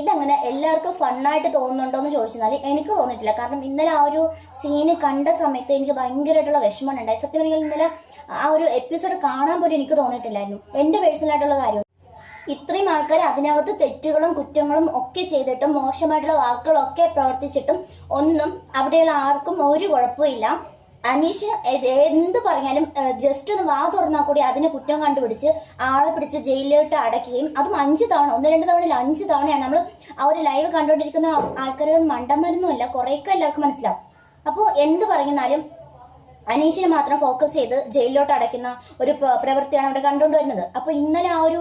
ഇതങ്ങനെ എല്ലാവർക്കും ഫണ്ണായിട്ട് തോന്നുന്നുണ്ടോ എന്ന് ചോദിച്ചാൽ എനിക്ക് തോന്നിയിട്ടില്ല. കാരണം ഇന്നലെ ആ ഒരു സീന് കണ്ട സമയത്ത് എനിക്ക് ഭയങ്കരമായിട്ടുള്ള വിഷമം ഉണ്ടായി സത്യം പറഞ്ഞാൽ ഇന്നലെ ആ ഒരു എപ്പിസോഡ് കാണാൻ പോലും എനിക്ക് തോന്നിയിട്ടില്ലായിരുന്നു. എന്റെ പേഴ്സണലായിട്ടുള്ള കാര്യം. ഇത്രയും ആൾക്കാർ അതിനകത്ത് തെറ്റുകളും കുറ്റങ്ങളും ഒക്കെ ചെയ്തിട്ടും മോശമായിട്ടുള്ള വാക്കുകളൊക്കെ പ്രവർത്തിച്ചിട്ടും ഒന്നും അവിടെയുള്ള ആർക്കും ഒരു കുഴപ്പമില്ല അനീഷ് എന്ത് പറഞ്ഞാലും ജസ്റ്റ് ഒന്ന് വാ തുറന്നാൽ കൂടി അതിനെ കുറ്റം കണ്ടുപിടിച്ച് ആളെ പിടിച്ച് ജയിലിലോട്ട് അടയ്ക്കുകയും. അതും അഞ്ച് തവണ ഒന്ന് രണ്ട് തവണയിൽ അഞ്ച് തവണയാണ് നമ്മൾ ആ ഒരു ലൈവ് കണ്ടുകൊണ്ടിരിക്കുന്ന ആൾക്കാർ മണ്ടന്മാരൊന്നുമല്ല കുറേയൊക്കെ എല്ലാവർക്കും മനസ്സിലാവും. അപ്പോൾ എന്ത് പറഞ്ഞാലും അനീഷിനെ മാത്രം ഫോക്കസ് ചെയ്ത് ജയിലിലോട്ട് അടയ്ക്കുന്ന ഒരു പ്ര- പ്രവൃത്തിയാണ് അവിടെ കണ്ടുകൊണ്ടുവരുന്നത് അപ്പൊ ഇന്നലെ ആ ഒരു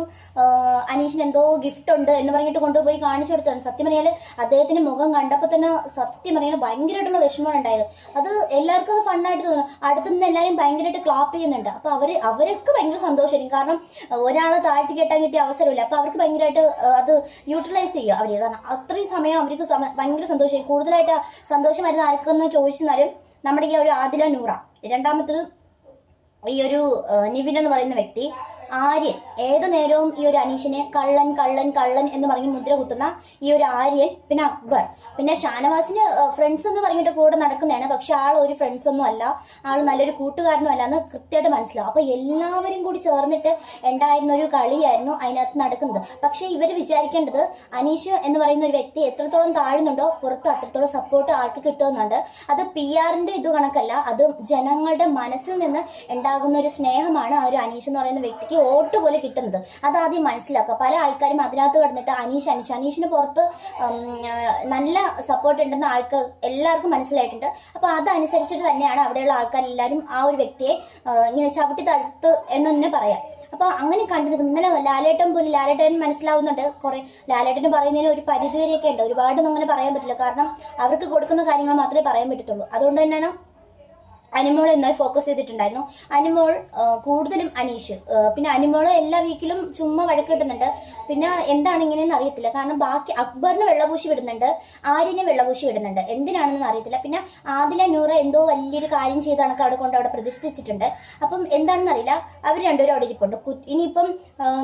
അനീഷിന് എന്തോ ഗിഫ്റ്റ് ഉണ്ട് എന്ന് പറഞ്ഞിട്ട് കൊണ്ടുപോയി കാണിച്ചു കൊടുത്താണ് സത്യം പറഞ്ഞാൽ അദ്ദേഹത്തിന്റെ മുഖം കണ്ടപ്പോൾ തന്നെ സത്യം പറഞ്ഞാൽ ഭയങ്കരമായിട്ടുള്ള വിഷമമാണ് ഉണ്ടായത്. അത് എല്ലാവർക്കും അത് ഫണ്ണായിട്ട് തോന്നും. അടുത്തുനിന്ന് എല്ലാവരും ഭയങ്കരമായിട്ട് ക്ലാപ്പ് ചെയ്യുന്നുണ്ട്. അപ്പൊ അവർ അവരൊക്കെ ഭയങ്കര സന്തോഷമായിരിക്കും. കാരണം ഒരാളെ താഴ്ത്തി കെട്ടാൻ കിട്ടിയ അവസരമില്ല. അപ്പൊ അവർക്ക് ഭയങ്കരമായിട്ട് അത് യൂട്ടിലൈസ് ചെയ്യുക അവർ. കാരണം അത്രയും സമയം അവർക്ക് ഭയങ്കര സന്തോഷമായി കൂടുതലായിട്ട് സന്തോഷം വരുന്ന ആർക്കെന്ന് ചോദിച്ചെന്നാലും നമ്മുടെ ഈ ഒരു ആദില നൂറ. രണ്ടാമത്തത് ഈ ഒരു നിവിൻ എന്ന് പറയുന്ന വ്യക്തി ആര്യൻ. ഏതു നേരവും ഈ ഒരു അനീഷിനെ കള്ളൻ കള്ളൻ കള്ളൻ എന്ന് പറഞ്ഞ് മുദ്ര കുത്തുന്ന ഈ ഒരു ആര്യൻ പിന്നെ അക്ബർ. പിന്നെ ഷാനവാസിന് ഫ്രണ്ട്സ് എന്ന് പറഞ്ഞിട്ട് കൂടെ നടക്കുന്നതാണ്. പക്ഷെ ആൾ ഒരു ഫ്രണ്ട്സ് ഒന്നും അല്ല. ആൾ നല്ലൊരു കൂട്ടുകാരനും അല്ല എന്ന് കൃത്യമായിട്ട് മനസ്സിലാവും. അപ്പൊ എല്ലാവരും കൂടി ചേർന്നിട്ട് ഉണ്ടായിരുന്ന ഒരു കളിയായിരുന്നു അതിനകത്ത് നടക്കുന്നത്. പക്ഷെ ഇവർ വിചാരിക്കേണ്ടത് അനീഷ് എന്ന് പറയുന്ന ഒരു വ്യക്തി എത്രത്തോളം താഴുന്നുണ്ടോ പുറത്ത് അത്രത്തോളം സപ്പോർട്ട് ആൾക്ക് കിട്ടുന്നുണ്ട് അത് പി ആറിന്റെ ഇത് കണക്കല്ല. അത് ജനങ്ങളുടെ മനസ്സിൽ നിന്ന് ഉണ്ടാകുന്ന ഒരു സ്നേഹമാണ് ആ ഒരു അനീഷ് എന്ന് പറയുന്ന വ്യക്തിക്ക് വോട്ട് പോലെ കിട്ടുന്നത്. അത് ആദ്യം മനസ്സിലാക്കുക. പല ആൾക്കാരും അതിനകത്ത് കിടന്നിട്ട് അനീഷ് അനീഷ്. അനീഷിന് പുറത്ത് നല്ല സപ്പോർട്ട് ഉണ്ടെന്ന് ആൾക്കാർ എല്ലാവർക്കും മനസ്സിലായിട്ടുണ്ട്. അപ്പൊ അതനുസരിച്ചിട്ട് തന്നെയാണ് അവിടെയുള്ള ആൾക്കാരെല്ലാവരും ആ ഒരു വ്യക്തിയെ ഇങ്ങനെ ചവിട്ടി തടുത്ത് എന്ന് തന്നെ പറയാം. അപ്പൊ അങ്ങനെ കണ്ടു ഇന്നലെ ലാലേട്ടൻ പോലും ലാലേട്ടൻ മനസ്സിലാവുന്നുണ്ട്. കുറെ ലാലേട്ടന് പറയുന്നതിന് ഒരു പരിധി വരെയൊക്കെ ഉണ്ട്. ഒരുപാടൊന്നും അങ്ങനെ പറയാൻ പറ്റില്ല. കാരണം അവർക്ക് കൊടുക്കുന്ന കാര്യങ്ങൾ മാത്രമേ പറയാൻ പറ്റത്തുള്ളൂ. അതുകൊണ്ട് തന്നെയാണ് അനിമോൾ എന്നായി ഫോക്കസ് ചെയ്തിട്ടുണ്ടായിരുന്നു. അനിമോൾ കൂടുതലും അനീഷ്. പിന്നെ അനിമോൾ എല്ലാ വീക്കിലും ചുമ്മാ വഴക്കിടുന്നുണ്ട് പിന്നെ എന്താണ് ഇങ്ങനെയെന്ന് അറിയത്തില്ല. കാരണം ബാക്കി അക്ബറിന് വെള്ളപൂശി വിടുന്നുണ്ട് ആര്യനെ വെള്ളപൂശി വിടുന്നുണ്ട്. എന്തിനാണെന്ന് അറിയത്തില്ല. പിന്നെ ആദില നൂറ എന്തോ വലിയൊരു കാര്യം ചെയ്ത കണക്ക് അവിടെ കൊണ്ട് അവിടെ പ്രതിഷ്ഠിച്ചിട്ടുണ്ട്. അപ്പം എന്താണെന്ന് അറിയില്ല. അവർ രണ്ടുപേരും അവിടെ ഇരിപ്പുണ്ട്. ഇനിയിപ്പം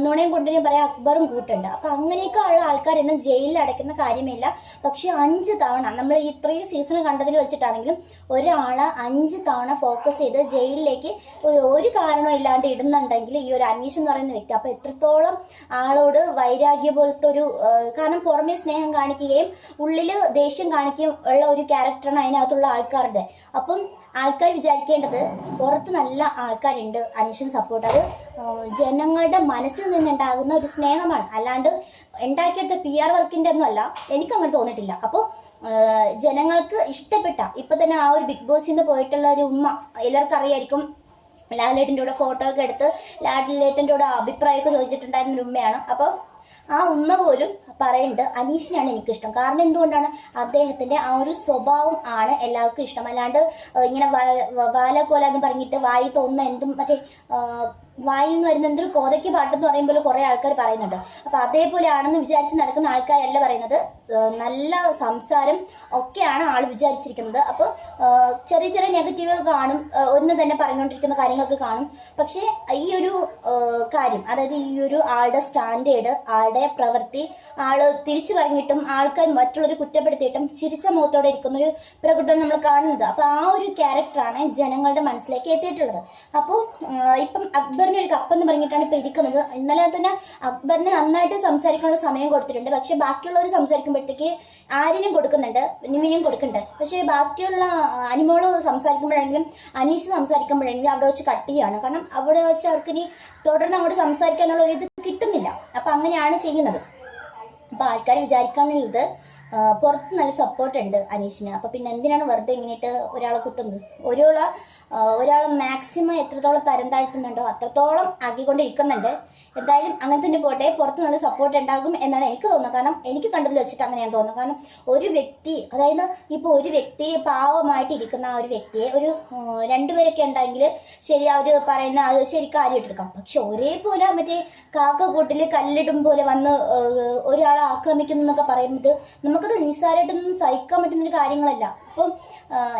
നുണയും കൊണ്ടിനും പറയാം അക്ബറും കൂട്ടുണ്ട്. അപ്പം അങ്ങനെയൊക്കെ ഉള്ള ആൾക്കാരൊന്നും ജയിലിൽ അടയ്ക്കുന്ന കാര്യമില്ല. പക്ഷേ അഞ്ച് തവണ നമ്മൾ ഇത്രയും സീസൺ കണ്ടതിൽ വെച്ചിട്ടാണെങ്കിലും ഒരാളെ അഞ്ച് തവണ ഫോക്കസ് ചെയ്ത് ജയിലിലേക്ക് ഒരു- ഇല്ലാണ്ട് ഇടുന്നുണ്ടെങ്കിൽ ഈ ഒരു അനീഷ് എന്ന് പറയുന്ന വ്യക്തി അപ്പൊ എത്രത്തോളം ആളോട് വൈരാഗ്യ പോലത്തെ ഒരു കാരണം പുറമേ സ്നേഹം കാണിക്കുകയും ഉള്ളിൽ ദേഷ്യം കാണിക്കുകയും ഉള്ള ഒരു ക്യാരക്ടറാണ് അതിനകത്തുള്ള ആൾക്കാരുടെ. അപ്പം ആൾക്കാർ വിചാരിക്കേണ്ടത് പുറത്ത് നല്ല ആൾക്കാരുണ്ട് അനീഷിന് സപ്പോർട്ട് അത് ജനങ്ങളുടെ മനസ്സിൽ നിന്നുണ്ടാകുന്ന ഒരു സ്നേഹമാണ്. അല്ലാണ്ട് ഉണ്ടാക്കിയെടുത്ത പി ആർ വർക്കിന്റെ ഒന്നും അല്ല. എനിക്ക് അങ്ങനെ തോന്നിയിട്ടില്ല. അപ്പോൾ ജനങ്ങൾക്ക് ഇഷ്ടപ്പെട്ട ഇപ്പൊ തന്നെ ആ ഒരു ബിഗ് ബോസിൽ നിന്ന് പോയിട്ടുള്ള ഒരു ഉമ്മ എല്ലാവർക്കും അറിയായിരിക്കും ലാലേട്ടന്റെ കൂടെ ഫോട്ടോ ഒക്കെ എടുത്ത് ലാലേട്ടന്റെ കൂടെ അഭിപ്രായമൊക്കെ ചോദിച്ചിട്ടുണ്ടായിരുന്ന ഒരു ഉമ്മയാണ്. അപ്പോൾ ആ ഉമ്മ പോലും പറയുന്നുണ്ട് അനീഷിനാണ് എനിക്കിഷ്ടം. കാരണം എന്തുകൊണ്ടാണ്? അദ്ദേഹത്തിന്റെ ആ ഒരു സ്വഭാവം ആണ് എല്ലാവർക്കും ഇഷ്ടം. അല്ലാണ്ട് ഇങ്ങനെ വാല വാലക്കോല എന്ന് പറഞ്ഞിട്ട് വായി തോന്നുന്ന എന്തും മറ്റേ വായിൽ നിന്ന് വരുന്ന എന്തൊരു കോതയ്ക്ക് പാട്ടെന്ന് പറയുമ്പോൾ കുറെ ആൾക്കാർ പറയുന്നുണ്ട്. അപ്പൊ അതേപോലെ ആണെന്ന് വിചാരിച്ച് നടക്കുന്ന ആൾക്കാരല്ല പറയുന്നത്. നല്ല സംസാരം ഒക്കെയാണ് ആൾ വിചാരിച്ചിരിക്കുന്നത്. അപ്പോൾ ചെറിയ ചെറിയ നെഗറ്റീവുകൾ കാണും. ഒന്ന് തന്നെ പറഞ്ഞുകൊണ്ടിരിക്കുന്ന കാര്യങ്ങളൊക്കെ കാണും. പക്ഷേ ഈ ഒരു കാര്യം അതായത് ഈ ഒരു ആളുടെ സ്റ്റാൻഡേർഡ് ആളുടെ പ്രവൃത്തി ആൾ തിരിച്ചു പറഞ്ഞിട്ടും ആൾക്കാർ മറ്റുള്ളവർ കുറ്റപ്പെടുത്തിയിട്ടും ചിരിച്ച മുഖത്തോടെ ഇരിക്കുന്ന ഒരു പ്രകൃതം നമ്മൾ കാണുന്നത്. അപ്പൊ ആ ഒരു ക്യാരക്ടറാണ് ജനങ്ങളുടെ മനസ്സിലേക്ക് എത്തിയിട്ടുള്ളത്. അപ്പോൾ ഇപ്പം അക്ബറിന് ഒരു കപ്പ് എന്ന് പറഞ്ഞിട്ടാണ് ഇപ്പൊ ഇരിക്കുന്നത്. ഇന്നലെ തന്നെ അക്ബറിന് നന്നായിട്ട് സംസാരിക്കാനുള്ള സമയം കൊടുത്തിട്ടുണ്ട്. പക്ഷെ ബാക്കിയുള്ളവർ സംസാരിക്കുമ്പോഴത്തേക്ക് ആരിനും കൊടുക്കുന്നുണ്ട്. നിവിനും കൊടുക്കുന്നുണ്ട്. പക്ഷെ ബാക്കിയുള്ള അനിമോൾ സംസാരിക്കുമ്പോഴാണെങ്കിലും അനീഷ് സംസാരിക്കുമ്പോഴാണെങ്കിലും അവിടെ വെച്ച് കട്ട് ചെയ്യാണ് കാരണം അവിടെ വെച്ച് അവർക്ക് ഇനി തുടർന്ന് അങ്ങോട്ട് സംസാരിക്കാനുള്ള ഒരു ഇത് കിട്ടുന്നില്ല. അപ്പൊ അങ്ങനെയാണ് ചെയ്യുന്നത്. അപ്പൊ ആൾക്കാർ വിചാരിക്കാനുള്ളത് പുറത്ത് നല്ല സപ്പോർട്ട് ഉണ്ട് അനീഷിന്. അപ്പൊ പിന്നെ എന്തിനാണ് വെറുതെ ഇങ്ങനെയിട്ട് ഒരാളെ കുത്തുന്നത്? ഒരാളെ ഒരാളെ മാക്സിമം എത്രത്തോളം തരം താഴ്ത്തുന്നുണ്ടോ അത്രത്തോളം ആക്കിക്കൊണ്ടിരിക്കുന്നുണ്ട്. എന്തായാലും അങ്ങനെ തന്നെ പോട്ടെ. പുറത്ത് നല്ല സപ്പോർട്ട് ഉണ്ടാകും എന്നാണ് എനിക്ക് തോന്നുന്നത്. കാരണം എനിക്ക് കണ്ടതിൽ വെച്ചിട്ട് അങ്ങനെയാണ് തോന്നുന്നത്. കാരണം ഒരു വ്യക്തി അതായത് ഇപ്പോൾ ഒരു വ്യക്തി പാവമായിട്ട് ഇരിക്കുന്ന ആ ഒരു വ്യക്തിയെ ഒരു രണ്ടുപേരൊക്കെ ഉണ്ടെങ്കിൽ ശരി അവർ പറയുന്ന അത് ശരി കാര്യമായിട്ടെടുക്കാം പക്ഷെ ഒരേപോലെ മറ്റേ കാക്കക്കൂട്ടിൽ കല്ലിടും പോലെ വന്ന് ഒരാളെ ആക്രമിക്കുന്നു എന്നൊക്കെ പറയുമ്പോൾ നമുക്കത് നിസ്സാരമായിട്ടൊന്നും സഹിക്കാൻ പറ്റുന്ന ഒരു കാര്യങ്ങളല്ല. അപ്പം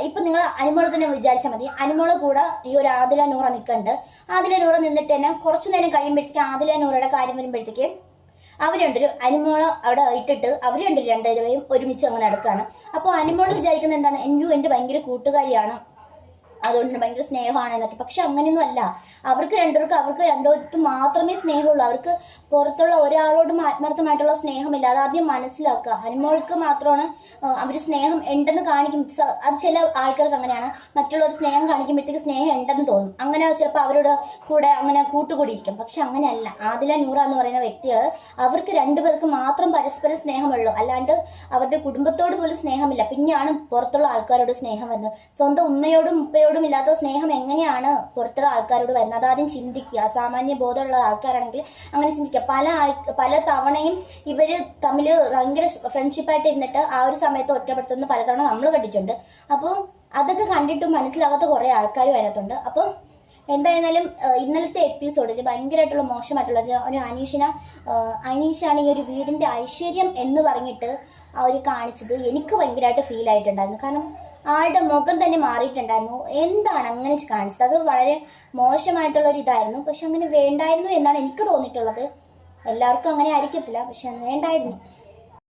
ഇപ്പം നിങ്ങൾ അനിമോളെ തന്നെ വിചാരിച്ചാൽ മതി. അനിമോളെ കൂടെ ഈ ഒരു ആദില നൂറ നിൽക്കുന്നുണ്ട് ആദില നൂറ നിന്നിട്ട് തന്നെ കുറച്ച് നേരം കഴിയുമ്പോഴത്തേക്ക് ആദില നൂറയുടെ കാര്യം വരുമ്പോഴത്തേക്ക് അവർ രണ്ടുപേരും അനിമോളെ അവിടെ ഇട്ടിട്ട് അവർ രണ്ടുപേരും രണ്ടുപേരും ഒരുമിച്ച് അങ്ങനെ നടക്കുകയാണ് അപ്പോൾ അനിമോൾ വിചാരിക്കുന്നത് എന്താണ്? എൻയു എന്റെ ഭയങ്കര കൂട്ടുകാരിയാണ്. അതുകൊണ്ട് ഭയങ്കര സ്നേഹമാണ് എന്നൊക്കെ. പക്ഷെ അങ്ങനെയൊന്നും അല്ല. അവർക്ക് രണ്ടുപേർക്കും അവർക്ക് രണ്ടുപേർക്കും മാത്രമേ സ്നേഹമുള്ളൂ. അവർക്ക് പുറത്തുള്ള ഒരാളോടും ആത്മാർത്ഥമായിട്ടുള്ള സ്നേഹമില്ല. അത് ആദ്യം മനസ്സിലാക്കുക. അനിമോൾക്ക് മാത്രമാണ് അവർ സ്നേഹം ഉണ്ടെന്ന് കാണിക്കും. അത് ചില ആൾക്കാർക്ക് അങ്ങനെയാണ്. മറ്റുള്ളവർ സ്നേഹം കാണിക്കുമ്പോഴത്തേക്ക് സ്നേഹം ഉണ്ടെന്ന് തോന്നും. അങ്ങനെ ചിലപ്പോൾ അവരുടെ കൂടെ അങ്ങനെ കൂട്ടുകൂടിയിരിക്കും. പക്ഷെ അങ്ങനെയല്ല. ആദില നൂറ എന്ന് പറയുന്ന വ്യക്തികൾ അവർക്ക് രണ്ടുപേർക്ക് മാത്രം പരസ്പരം സ്നേഹമുള്ളൂ. അല്ലാണ്ട് അവരുടെ കുടുംബത്തോട് പോലും സ്നേഹമില്ല. പിന്നെയാണ് പുറത്തുള്ള ആൾക്കാരോട് സ്നേഹം വരുന്നത്. സ്വന്തം ഉമ്മയോടും ഉപ്പയോടും ഇല്ലാത്ത സ്നേഹം എങ്ങനെയാണ് പുറത്തുള്ള ആൾക്കാരോട് വരുന്നത്? അതാദ്യം ചിന്തിക്കുക. സാമാന്യ ബോധമുള്ള ആൾക്കാരാണെങ്കിൽ അങ്ങനെ ചിന്തിക്കുക. പല ആൾ പല തവണയും ഇവർ തമ്മിൽ ഭയങ്കര ഫ്രണ്ട്ഷിപ്പായിട്ട് ഇരുന്നിട്ട് ആ ഒരു സമയത്ത് ഒറ്റപ്പെടുത്തുന്ന പലതവണ നമ്മൾ കണ്ടിട്ടുണ്ട്. അപ്പോൾ അതൊക്കെ കണ്ടിട്ടും മനസ്സിലാകാത്ത കുറേ ആൾക്കാരും അതിനകത്തുണ്ട്. അപ്പോൾ എന്തായിരുന്നാലും ഇന്നലത്തെ എപ്പിസോഡിൽ ഭയങ്കരമായിട്ടുള്ള മോശമായിട്ടുള്ള ഒരു- ഒരു അനീഷിന അനീഷാണ് ഈ ഒരു വീടിന്റെ ഐശ്വര്യം എന്ന് പറഞ്ഞിട്ട് അവർ കാണിച്ചത് എനിക്ക് ഭയങ്കരമായിട്ട് ഫീൽ ആയിട്ടുണ്ടായിരുന്നു. കാരണം ആളുടെ മുഖം തന്നെ മാറിയിട്ടുണ്ടായിരുന്നു. എന്താണ് അങ്ങനെ കാണിച്ചത്? അത് വളരെ മോശമായിട്ടുള്ള ഒരു ഇതായിരുന്നു. പക്ഷെ അങ്ങനെ വേണ്ടായിരുന്നു എന്നാണ് എനിക്ക് തോന്നിയിട്ടുള്ളത്. എല്ലാവർക്കും അങ്ങനെ ആയിരിക്കത്തില്ല. പക്ഷെ വേണ്ടായിരുന്നു.